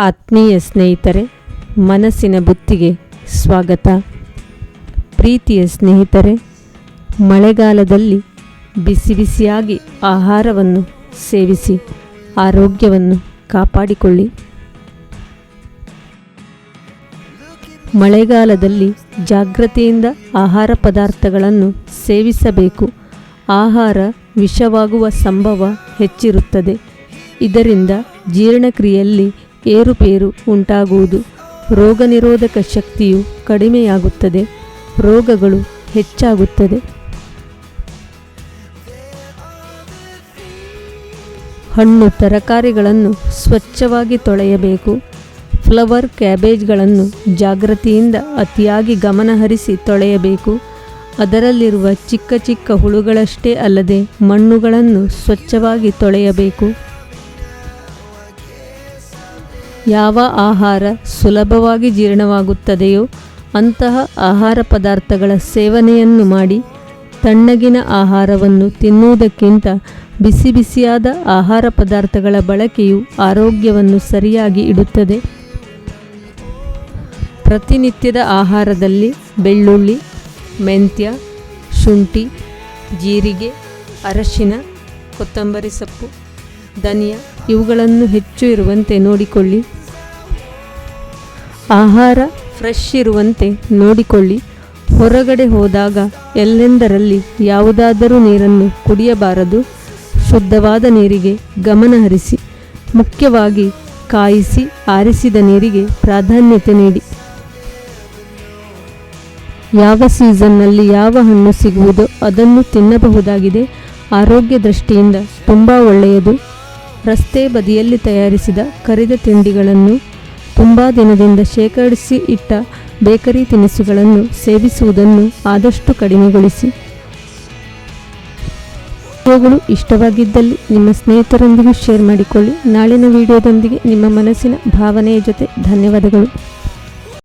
ಆತ್ಮೀಯ ಸ್ನೇಹಿತರೆ, ಮನಸ್ಸಿನ ಬುತ್ತಿಗೆ ಸ್ವಾಗತ. ಪ್ರೀತಿಯ ಸ್ನೇಹಿತರೆ, ಮಳೆಗಾಲದಲ್ಲಿ ಬಿಸಿ ಬಿಸಿಯಾಗಿ ಆಹಾರವನ್ನು ಸೇವಿಸಿ, ಆರೋಗ್ಯವನ್ನು ಕಾಪಾಡಿಕೊಳ್ಳಿ. ಮಳೆಗಾಲದಲ್ಲಿ ಜಾಗ್ರತೆಯಿಂದ ಆಹಾರ ಪದಾರ್ಥಗಳನ್ನು ಸೇವಿಸಬೇಕು. ಆಹಾರ ವಿಷವಾಗುವ ಸಂಭವ ಹೆಚ್ಚಿರುತ್ತದೆ. ಇದರಿಂದ ಜೀರ್ಣಕ್ರಿಯೆಯಲ್ಲಿ ಏರುಪೇರು ಉಂಟಾಗುವುದು. ರೋಗ ನಿರೋಧಕ ಶಕ್ತಿಯು ಕಡಿಮೆಯಾಗುತ್ತದೆ. ರೋಗಗಳು ಹೆಚ್ಚಾಗುತ್ತದೆ. ಹಣ್ಣು ತರಕಾರಿಗಳನ್ನು ಸ್ವಚ್ಛವಾಗಿ ತೊಳೆಯಬೇಕು. ಫ್ಲವರ್ ಕ್ಯಾಬೇಜ್ಗಳನ್ನು ಜಾಗೃತಿಯಿಂದ ಅತಿಯಾಗಿ ಗಮನಹರಿಸಿ ತೊಳೆಯಬೇಕು. ಅದರಲ್ಲಿರುವ ಚಿಕ್ಕ ಚಿಕ್ಕ ಹುಳುಗಳಷ್ಟೇ ಅಲ್ಲದೆ ಮಣ್ಣುಗಳನ್ನು ಸ್ವಚ್ಛವಾಗಿ ತೊಳೆಯಬೇಕು. ಯಾವ ಆಹಾರ ಸುಲಭವಾಗಿ ಜೀರ್ಣವಾಗುತ್ತದೆಯೋ ಅಂತಹ ಆಹಾರ ಪದಾರ್ಥಗಳ ಸೇವನೆಯನ್ನು ಮಾಡಿ ತಣ್ಣಗಿನ ಆಹಾರವನ್ನು ತಿನ್ನುವುದಕ್ಕಿಂತ ಬಿಸಿ ಬಿಸಿಯಾದ ಆಹಾರ ಪದಾರ್ಥಗಳ ಬಳಕೆಯು ಆರೋಗ್ಯವನ್ನು ಸರಿಯಾಗಿ ಇಡುತ್ತದೆ. ಪ್ರತಿನಿತ್ಯದ ಆಹಾರದಲ್ಲಿ ಬೆಳ್ಳುಳ್ಳಿ, ಮೆಂತ್ಯ, ಶುಂಠಿ, ಜೀರಿಗೆ, ಅರಶಿನ, ಕೊತ್ತಂಬರಿ ಸೊಪ್ಪು ಧನಿಯಾ, ಇವುಗಳನ್ನು ಹೆಚ್ಚು ಇರುವಂತೆ ನೋಡಿಕೊಳ್ಳಿ. ಆಹಾರ ಫ್ರೆಶ್ ಇರುವಂತೆ ನೋಡಿಕೊಳ್ಳಿ. ಹೊರಗಡೆ ಹೋದಾಗ ಎಲ್ಲೆಂದರಲ್ಲಿ ಯಾವುದಾದರೂ ನೀರನ್ನು ಕುಡಿಯಬಾರದು. ಶುದ್ಧವಾದ ನೀರಿಗೆ ಗಮನ ಹರಿಸಿ, ಮುಖ್ಯವಾಗಿ ಕಾಯಿಸಿ, ಆರಿಸಿದ ನೀರಿಗೆ ಪ್ರಾಧಾನ್ಯತೆ ನೀಡಿ. ಯಾವ ಸೀಸನ್ನಲ್ಲಿ ಯಾವ ಹಣ್ಣು ಸಿಗುವುದೋ ಅದನ್ನು ತಿನ್ನಬಹುದಾಗಿದೆ. ಆರೋಗ್ಯ ದೃಷ್ಟಿಯಿಂದ ತುಂಬ ಒಳ್ಳೆಯದು. ರಸ್ತೆ ಬದಿಯಲ್ಲಿ ತಯಾರಿಸಿದ ಕರಿದ ತಿಂಡಿಗಳನ್ನು ತುಂಬ ದಿನದಿಂದ ಶೇಖರಿಸಿ ಇಟ್ಟ ಬೇಕರಿ ತಿನಿಸುಗಳನ್ನು ಸೇವಿಸುವುದನ್ನು ಆದಷ್ಟು ಕಡಿಮೆಗೊಳಿಸಿ. ವಿಡಿಯೋಗಳು ಇಷ್ಟವಾಗಿದ್ದಲ್ಲಿ ನಿಮ್ಮ ಸ್ನೇಹಿತರೊಂದಿಗೆ ಶೇರ್ ಮಾಡಿಕೊಳ್ಳಿ. ನಾಳಿನ ವಿಡಿಯೋದೊಂದಿಗೆ ನಿಮ್ಮ ಮನಸ್ಸಿನ ಭಾವನೆಯ ಜೊತೆ ಧನ್ಯವಾದಗಳು.